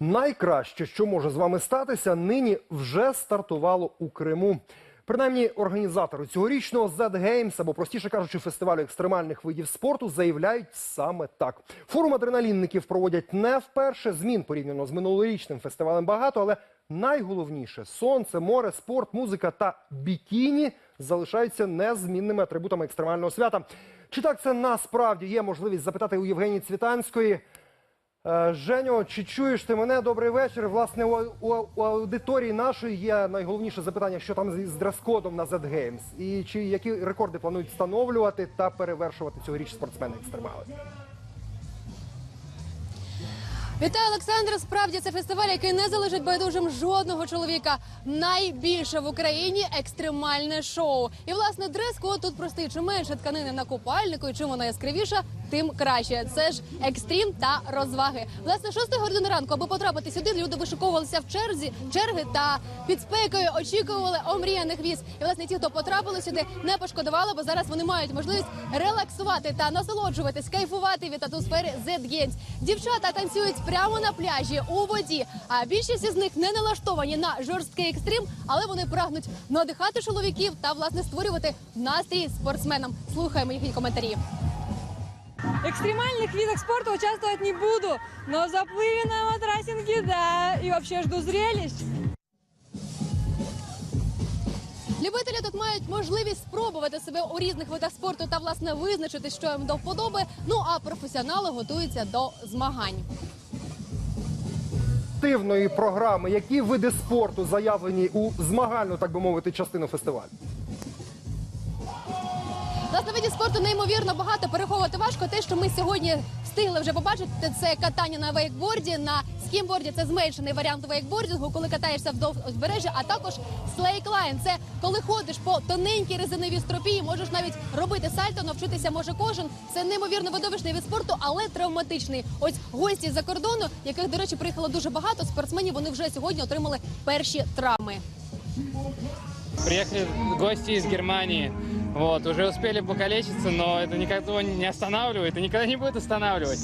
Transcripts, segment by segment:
Найкраще, що може з вами статися, нині вже стартувало у Криму. Принаймні, організатори цьогорічного Z Games, або простіше кажучи, фестивалю екстремальних видів спорту, заявляють саме так. Форум адреналінників проводять не вперше. Змін порівняно з минулорічним фестивалем багато, але найголовніше сонце, море, спорт, музика та бікіні залишаються незмінними атрибутами екстремального свята. Чи так це насправді є можливість запитати у Євгенії Цвітанської? Е, Женю, чи чуєш ти мене? Добрий вечір. Власне, у, у, аудиторії нашої є найголовніше запитання, що там з дрес-кодом на Z Games. І чи які рекорди планують встановлювати та перевершувати цьогоріч спортсмени екстремали? Вітаю, Олександр. Справді це фестиваль, який не залежить байдужим жодного чоловіка. Найбільше в Україні екстремальне шоу. І власне дрес-код тут простий. Чим менше тканини на купальнику, і чим вона яскравіша, тим краще. Це ж екстрім та розваги. Власне, 6 години ранку, аби потрапити сюди, люди вишиковувалися в черзі, черги та під спекою очікували омріяних віз. І власне ті, хто потрапили сюди, не пошкодували, бо зараз вони мають можливість релаксувати та насолоджуватись, кайфувати від атмосфери Games. Дівчата танцюють прямо на пляжі у воді. А більшість із них не налаштовані на жорсткий екстрим, але вони прагнуть надихати чоловіків та власне створювати настрій спортсменам. Слухаємо їхні коментарі экстремальных видах спорта участвовать не буду, но в заплыве на матрасинге, да, и вообще жду зрелищ. Любителі тут мають можливість спробувати себе у різних видах спорту та власне визначити, що їм до вподоби. Ну а професіонали готуються до змагань. Активної програми, які види спорту заявлені у змагальну, так би мовити, частину фестивалю? Власне, видів спорту неймовірно багато. Переховувати важко. Те, що ми сьогодні встигли вже побачити, це катання на вейкборді. На скімборді це зменшений варіант вейкбордінгу, коли катаєшся вдовж узбережжя, а також слейклайн. Це коли ходиш по тоненькій резиновій стропі, і можеш навіть робити сальто, навчитися може кожен. Це неймовірно видовищний від спорту, але травматичний. Ось гості з-за кордону, яких, до речі, приїхало дуже багато. Спортсменів вони вже сьогодні отримали перші травми. Приехали гости из Германии. Вот, уже успели покалечиться, но это никого не останавливает и никогда не будет останавливать.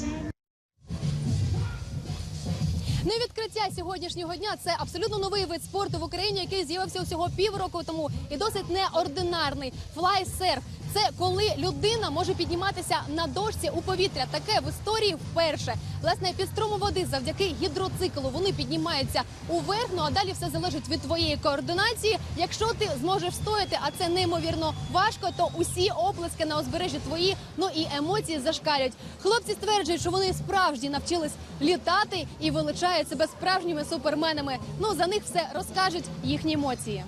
Не відкриття сьогоднішнього дня це абсолютно новий вид спорту в Україні, який з'явився усього півроку тому і досить неординарний флай-серф. Це коли людина може підніматися на дошці у повітря. Таке в історії вперше. Власне, під струму води завдяки гідроциклу вони піднімаються уверх. Ну а далі все залежить від твоєї координації. Якщо ти зможеш стояти, а це неймовірно важко, то усі оплески на узбережжі твої, ну і емоції зашкалюють. Хлопці стверджують, що вони справжні навчились літати і величають себе справжніми суперменами. Ну за них все розкажуть їхні емоції.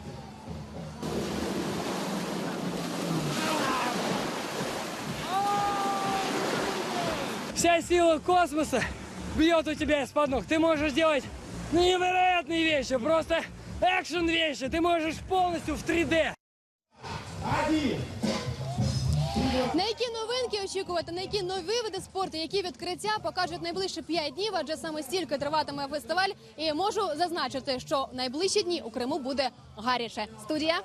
Вся сила космоса бьет у тебя из-под ног. Ты можешь делать невероятные вещи, просто экшен вещи. Ты можешь полностью в 3D. На які новинки очікувати, на які нові види спорту, які відкриття покажуть найближчі 5 днів, адже саме стільки триватиме фестиваль. І можу зазначити, що найближчі дні у Криму буде гаряче. Студія.